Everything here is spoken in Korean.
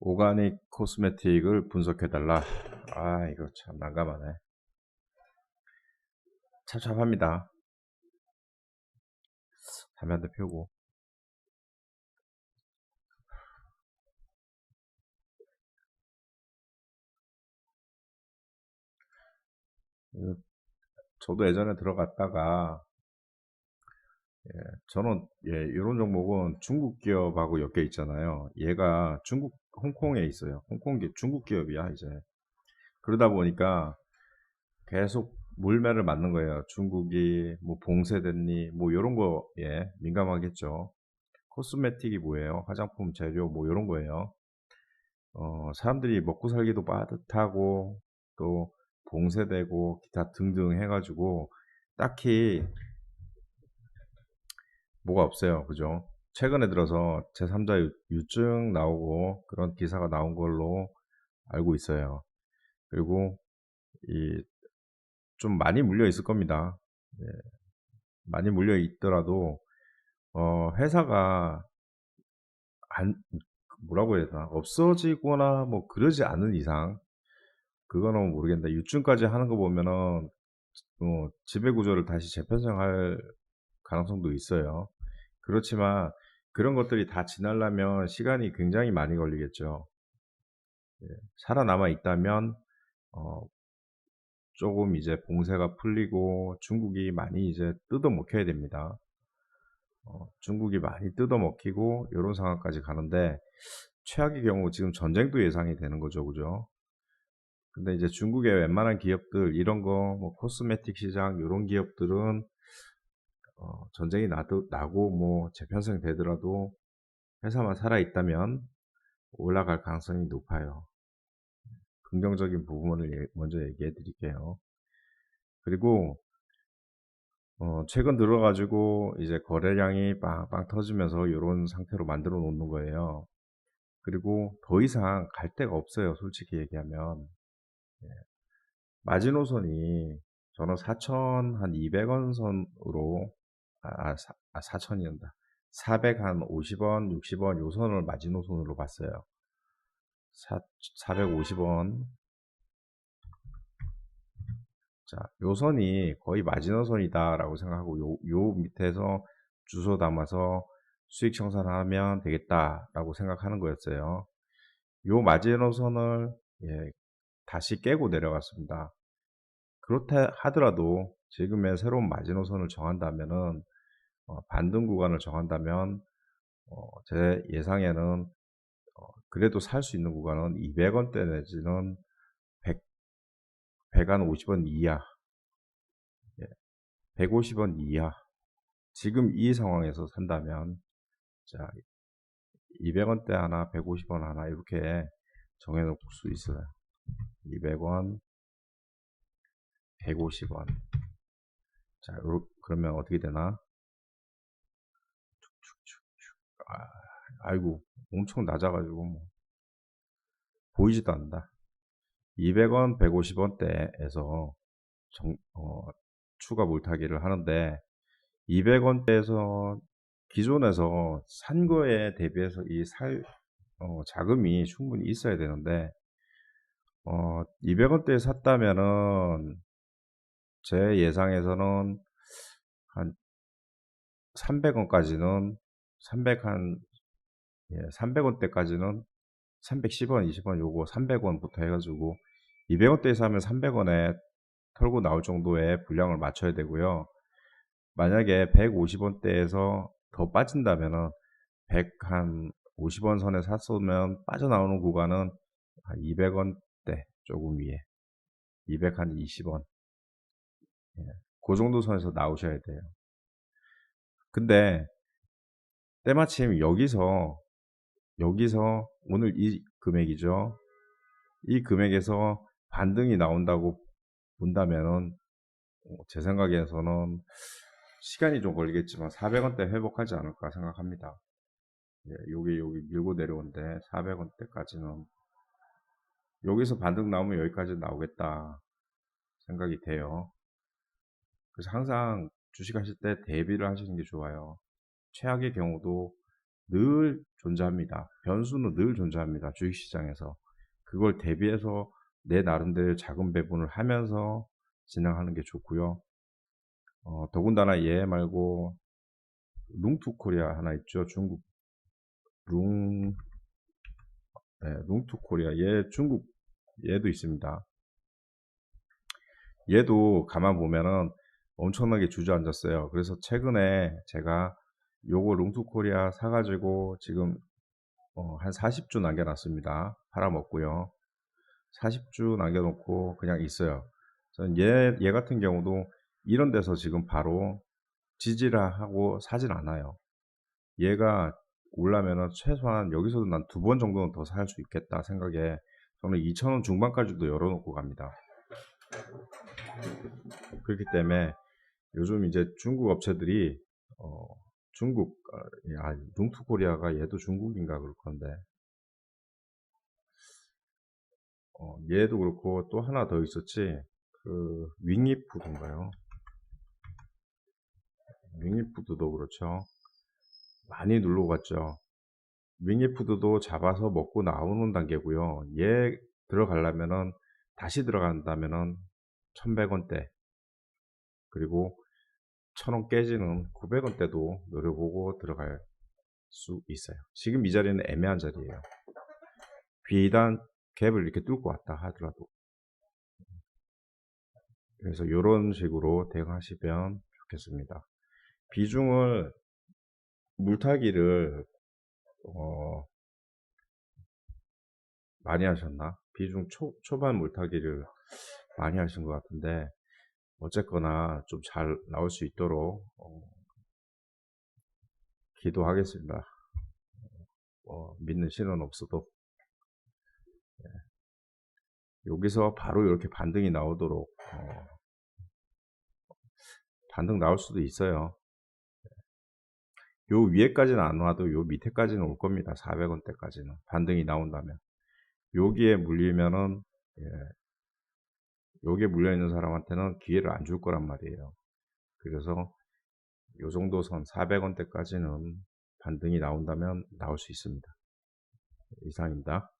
오가닉 코스메틱을 분석해달라. 아, 이거 참 난감하네. 찹찹합니다. 담배 한 대 피우고. 저도 예전에 들어갔다가 예, 저는 예, 이런 종목은 중국 기업하고 엮여 있잖아요. 얘가 중국 홍콩에 있어요. 홍콩 기 중국 기업이야 이제. 그러다 보니까 계속 물매를 맞는 거예요. 중국이 뭐 봉쇄됐니 뭐 이런 거에 민감하겠죠. 코스메틱이 뭐예요? 화장품 재료 뭐 이런 거예요. 어, 사람들이 먹고 살기도 빠듯하고 또 봉쇄되고 기타 등등 해가지고 딱히 뭐가 없어요. 그죠? 최근에 들어서 제3자 유증 나오고 그런 기사가 나온 걸로 알고 있어요. 그리고 이 좀 많이 물려 있을 겁니다. 예, 많이 물려 있더라도 어, 회사가 안 뭐라고 해야 되나 없어지거나 뭐 그러지 않은 이상 그거는 모르겠는데 유증까지 하는 거 보면은 어, 지배 구조를 다시 재편성할 가능성도 있어요. 그렇지만 그런 것들이 다 지나려면 시간이 굉장히 많이 걸리겠죠. 예, 살아남아 있다면 어, 조금 이제 봉쇄가 풀리고 중국이 많이 이제 뜯어먹혀야 됩니다. 어, 중국이 많이 뜯어먹히고 이런 상황까지 가는데 최악의 경우 지금 전쟁도 예상이 되는 거죠, 그죠? 근데 이제 중국의 웬만한 기업들 이런 거 뭐 코스메틱 시장 이런 기업들은 어, 전쟁이 나도, 나고 뭐 재편성 되더라도 회사만 살아있다면 올라갈 가능성이 높아요. 긍정적인 부분을 먼저 얘기해 드릴게요. 그리고 어, 최근 들어가지고 이제 거래량이 빵빵 터지면서 이런 상태로 만들어 놓는 거예요. 그리고 더 이상 갈 데가 없어요. 솔직히 얘기하면. 예. 마지노선이 저는 4천 한 200원 선으로 아, 아, 사, 아 4천이란다. 400한 50원, 60원 요 선을 마지노선으로 봤어요. 4, 450원. 자, 요 선이 거의 마지노선이다라고 생각하고 요, 요 밑에서 주소 담아서 수익 청산하면 되겠다라고 생각하는 거였어요. 요 마지노선을 예, 다시 깨고 내려갔습니다. 그렇다 하더라도 지금의 새로운 마지노선을 정한다면은 어, 반등 구간을 정한다면 어, 제 예상에는 어, 그래도 살 수 있는 구간은 200원대 내지는 100, 100한 50원 이하. 예, 150원 이하. 지금 이 상황에서 산다면 자 200원대 하나 150원 하나 이렇게 정해 놓을 수 있어요. 200원 150원. 자 그러면 어떻게 되나 아, 이고 엄청 낮아가지고 뭐 보이지도 않는다. 200원, 150원대에서 정, 어, 추가 물타기를 하는데 200원대에서 기존에서 산 거에 대비해서 이 살, 어, 자금이 충분히 있어야 되는데 어, 200원대에 샀다면은 제 예상에서는 한 300원까지는 300 한 예, 300원대까지는 310원, 20원 요거 300원부터 해가지고 200원대에 사면 300원에 털고 나올 정도의 분량을 맞춰야 되고요. 만약에 150원대에서 더 빠진다면은 100한 50원 선에 샀으면 빠져나오는 구간은 200원대 조금 위에 200한 20원 예, 그 정도 선에서 나오셔야 돼요. 근데 때마침 여기서 여기서 오늘 이 금액이죠. 이 금액에서 반등이 나온다고 본다면은 어, 제 생각에서는 시간이 좀 걸리겠지만 400원대 회복하지 않을까 생각합니다. 예, 여기 여기 밀고 내려온데 400원대까지는 여기서 반등 나오면 여기까지 나오겠다 생각이 돼요. 그래서 항상 주식하실 때 대비를 하시는 게 좋아요. 최악의 경우도 늘 존재합니다. 변수는 늘 존재합니다. 주식시장에서. 그걸 대비해서 내 나름대로 자금 배분을 하면서 진행하는 게 좋고요. 어, 더군다나 얘 말고 룽투코리아 하나 있죠. 중국 룽 네, 룽투코리아 얘 중국 얘도 있습니다. 얘도 가만 보면은 엄청나게 주저앉았어요. 그래서 최근에 제가 요거 룽투코리아 사가지고 지금 어, 한 40주 남겨놨습니다. 팔아먹고요. 40주 남겨놓고 그냥 있어요. 저는 얘, 얘 같은 경우도 이런 데서 지금 바로 지지를 하고 사진 않아요. 얘가 올라면은 최소한 여기서도 난 두 번 정도는 더 살 수 있겠다 생각에 저는 2,000원 중반까지도 열어놓고 갑니다. 그렇기 때문에 요즘 이제 중국 업체들이 어, 중국 아 룽투코리아가 얘도 중국인가 그럴 건데 어, 얘도 그렇고 또 하나 더 있었지 그 윙이푸드인가요? 윙이푸드도 그렇죠. 많이 눌러 갔죠. 윙이푸드도 잡아서 먹고 나오는 단계고요. 얘 들어가려면은 다시 들어간다면은 1100원대 그리고 1000원 깨지는 900원대도 노려보고 들어갈 수 있어요. 지금 이 자리는 애매한 자리예요. 비단 갭을 이렇게 뚫고 왔다 하더라도 그래서 이런 식으로 대응하시면 좋겠습니다. 비중을 물타기를 어, 많이 하셨나? 비중 초, 초반 물타기를 많이 하신 것 같은데 어쨌거나 좀 잘 나올 수 있도록 어, 기도하겠습니다. 어, 믿는 신은 없어도 예. 여기서 바로 이렇게 반등이 나오도록 어, 반등 나올 수도 있어요. 요 위에까지는 안 와도 요 밑에까지는 올 겁니다. 400원대까지는 반등이 나온다면 여기에 물리면은 예, 여기에 물려 있는 사람한테는 기회를 안 줄 거란 말이에요. 그래서 요 정도 선 400원대까지는 반등이 나온다면 나올 수 있습니다. 이상입니다.